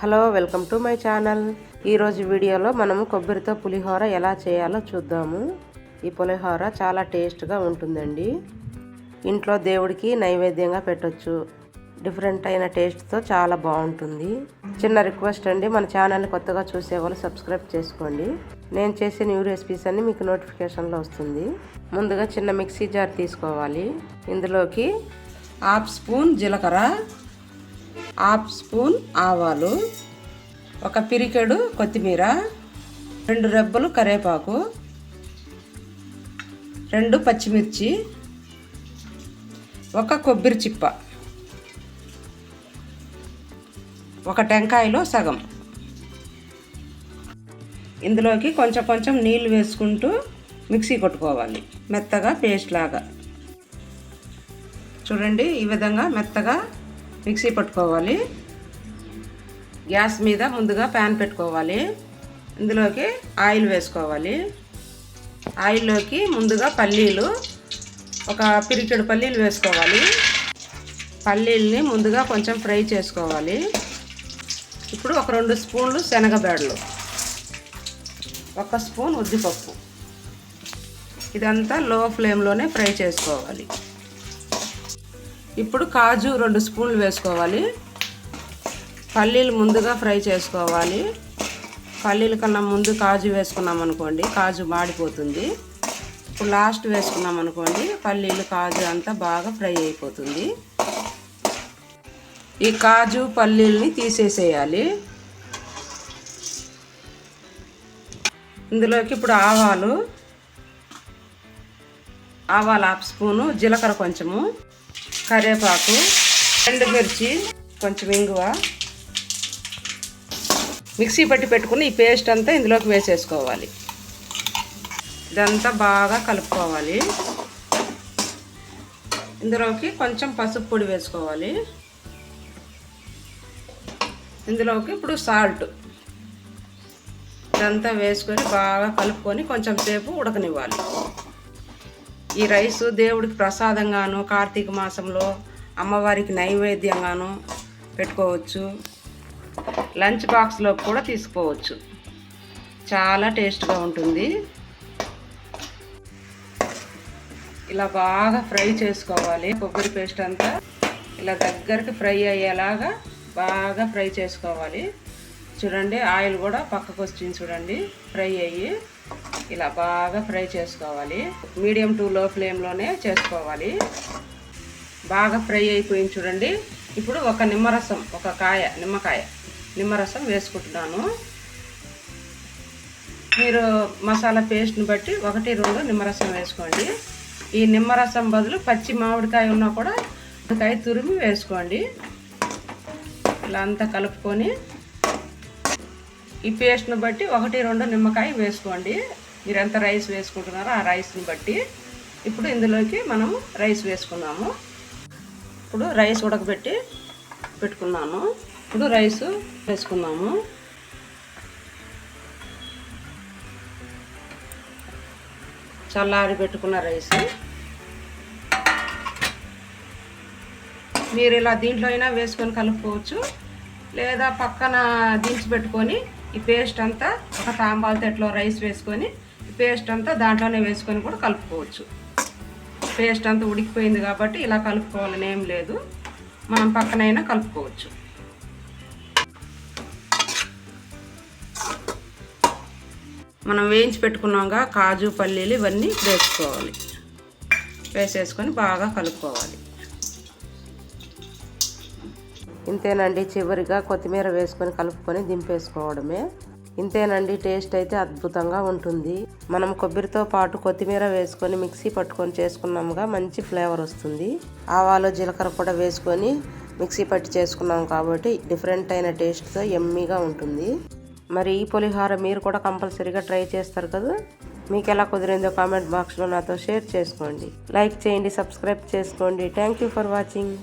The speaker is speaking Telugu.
Hello welcome to my channel. ఈరోజు వీడియోలో మనము కొబ్బరితో పులిహోర ఎలా చేయాలో చూద్దాము. ఈ పులిహోర చాలా టేస్ట్గా ఉంటుందండి. ఇంట్లో దేవుడికి నైవేద్యంగా పెట్టొచ్చు. డిఫరెంట్ అయిన టేస్ట్తో చాలా బాగుంటుంది. చిన్న రిక్వెస్ట్ అండి మన ఛానల్ని కొత్తగా చూసే వాళ్ళు సబ్స్క్రైబ్ చేసుకోండి. నేను చేసే న్యూ రెసిపీస్ అన్ని మీకు నోటిఫికేషన్లో వస్తుంది. ముందుగా చిన్న మిక్సీ జార్ తీసుకోవాలి. ఇందులోకి హాఫ్ స్పూన్ జీలకర్ర హాఫ్ స్పూన్ ఆవాలు ఒక పిరికెడు కొత్తిమీర రెండు రెబ్బలు కరివేపాకు రెండు పచ్చిమిర్చి ఒక కొబ్బరి చిప్ప ఒక టెంకాయలో సగం. ఇందులోకి కొంచెం కొంచెం నీళ్ళు వేసుకుంటూ మిక్సీ కొట్టుకోవాలి. మెత్తగా పేస్ట్ లాగా. చూడండి ఈ విధంగా మెత్తగా మిక్సీ పట్టుకోవాలి. గ్యాస్ మీద ముందుగా ప్యాన్ పెట్టుకోవాలి. ఇందులోకి ఆయిల్ వేసుకోవాలి. ఆయిల్లోకి ముందుగా పల్లీలు ఒక పిరికెడు పల్లీలు వేసుకోవాలి. పల్లీల్ని ముందుగా కొంచెం ఫ్రై చేసుకోవాలి. ఇప్పుడు ఒక రెండు స్పూన్లు శనగబేడలు ఒక స్పూన్ ఉద్దిపప్పు. ఇదంతా లో ఫ్లేమ్లోనే ఫ్రై చేసుకోవాలి. ఇప్పుడు కాజు రెండు స్పూన్లు వేసుకోవాలి. పల్లీలు ముందుగా ఫ్రై చేసుకోవాలి. పల్లీల కన్నా ముందు కాజు వేసుకున్నాం అనుకోండి కాజు మాడిపోతుంది. ఇప్పుడు లాస్ట్ వేసుకున్నాం అనుకోండి పల్లీలు కాజు అంతా బాగా ఫ్రై అయిపోతుంది. ఈ కాజు పల్లీల్ని తీసేసేయాలి. ఇందులోకి ఇప్పుడు ఆవాలు ఆవాలు హాఫ్ స్పూను జీలకర్ర కొంచెము. కరివేపాకు రెండు మిర్చి కొంచెం ఇంగువ. మిక్సీ పట్టి పెట్టుకుని ఈ పేస్ట్ అంతా ఇందులోకి వేసేసుకోవాలి. ఇదంతా బాగా కలుపుకోవాలి. ఇందులోకి కొంచెం పసుపు పొడి వేసుకోవాలి. ఇందులోకి ఇప్పుడు సాల్ట్. ఇదంతా వేసుకొని బాగా కలుపుకొని కొంచెం సేపు ఉడకనివ్వాలి. ఈ రైస్ దేవుడికి ప్రసాదంగాను కార్తీక మాసంలో అమ్మవారికి నైవేద్యంగాను పెట్టుకోవచ్చు. లంచ్ బాక్స్లో కూడా తీసుకోవచ్చు. చాలా టేస్ట్గా ఉంటుంది. ఇలా బాగా ఫ్రై చేసుకోవాలి. కొబ్బరి పేస్ట్ అంతా ఇలా దగ్గరికి ఫ్రై అయ్యేలాగా బాగా ఫ్రై చేసుకోవాలి. చూడండి ఆయిల్ కూడా పక్కకు వచ్చింది చూడండి ఫ్రై అయ్యి ఇలా బాగా ఫ్రై చేసుకోవాలి. మీడియం టు లో ఫ్లేమ్లోనే చేసుకోవాలి. బాగా ఫ్రై అయిపోయింది చూడండి. ఇప్పుడు ఒక నిమ్మరసం ఒక కాయ నిమ్మకాయ నిమ్మరసం వేసుకుంటున్నాను. మీరు మసాలా పేస్ట్ని బట్టి ఒకటి రెండు నిమ్మరసం వేసుకోండి. ఈ నిమ్మరసం బదులు పచ్చి మామిడికాయ ఉన్నా కూడా కాయ తురిమి వేసుకోండి. ఇలా అంతా కలుపుకొని ఈ పేస్ట్ని బట్టి ఒకటి రెండు నిమ్మకాయ వేసుకోండి. మీరు ఎంత రైస్ వేసుకుంటున్నారో ఆ రైస్ని బట్టి. ఇప్పుడు ఇందులోకి మనము రైస్ వేసుకున్నాము. ఇప్పుడు రైస్ ఉడకబెట్టి పెట్టుకున్నాను. ఇప్పుడు రైస్ వేసుకున్నాము. చల్లారి పెట్టుకున్న రైస్. మీరు ఇలా దీంట్లో అయినా వేసుకొని కలుపుకోవచ్చు. లేదా పక్కన దించి పెట్టుకొని ఈ పేస్ట్ అంతా ఒక తాంబాల తెట్లో రైస్ వేసుకొని ఈ పేస్ట్ అంతా దాంట్లోనే వేసుకొని కూడా కలుపుకోవచ్చు. పేస్ట్ అంతా ఉడికిపోయింది కాబట్టి ఇలా కలుపుకోవాలని ఏం లేదు. మనం పక్కనైనా కలుపుకోవచ్చు. మనం వేయించి పెట్టుకున్నాక కాజు పల్లీలు ఇవన్నీ వేసుకోవాలి. వేసేసుకొని బాగా కలుపుకోవాలి. ఇంతేనండి చివరిగా కొత్తిమీర వేసుకొని కలుపుకొని దింపేసుకోవడమే. ఇంతేనండి టేస్ట్ అయితే అద్భుతంగా ఉంటుంది. మనం కొబ్బరితో పాటు కొత్తిమీర వేసుకొని మిక్సీ పట్టుకొని చేసుకున్నాముగా మంచి ఫ్లేవర్ వస్తుంది. ఆవాలు జీలకర్ర కూడా వేసుకొని మిక్సీ పట్టి చేసుకున్నాం కాబట్టి డిఫరెంట్ అయిన టేస్ట్తో ఎమ్మీగా ఉంటుంది. మరి ఈ పులిహోర మీరు కూడా కంపల్సరీగా ట్రై చేస్తారు కదా? మీకు ఎలా కుదిరిందో కామెంట్ బాక్స్లో నాతో షేర్ చేసుకోండి. లైక్ చేయండి సబ్స్క్రైబ్ చేసుకోండి. Thank you for watching.